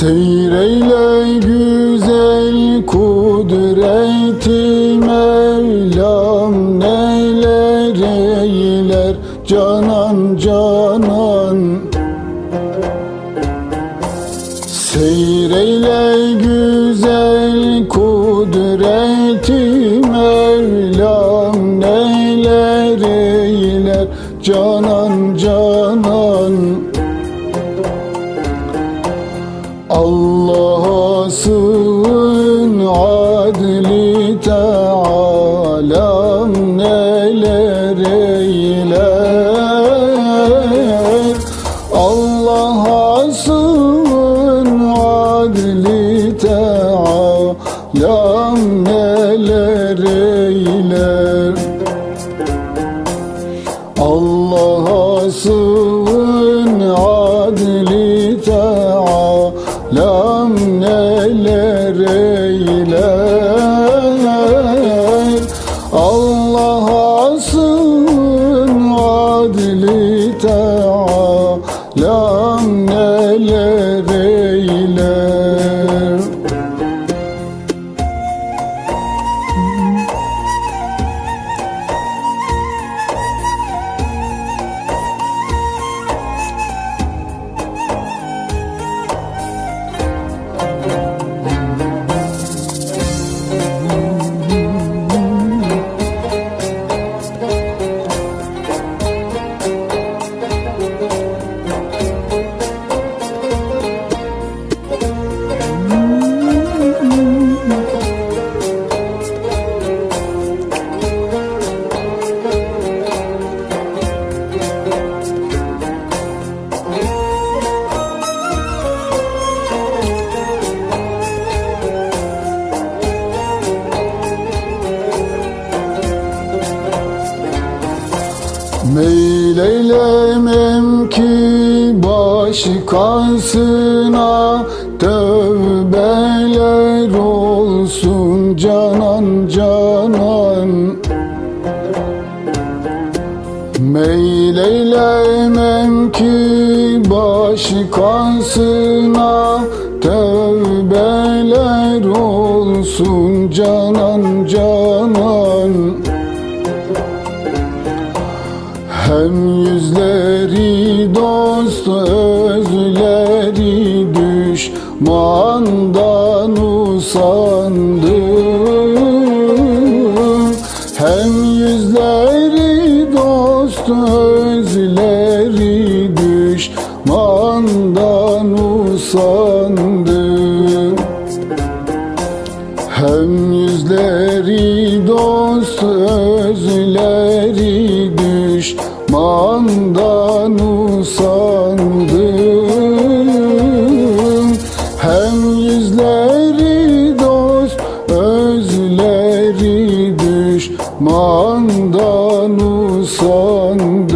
Seyreyle güzel kudreti Mevlam neler eyler canan canan. Seyreyle güzel kudreti Mevlam neler eyler canan canan sığın adli Teala neler eyler Allah'a sığın adli Teala neler eyler neler eyler Meyleylemem ki başkasına Tövbeler olsun canan canan. Meyleylemem ki başkasına Tövbeler olsun canan canan Hem yüzleri dost özleri düşmandan usandım Hem yüzleri dost özleri düşmandan usandım hem yüzleri dost özleri düşmandan usandım. Hem yüzleri dost özleri düşmandan usandım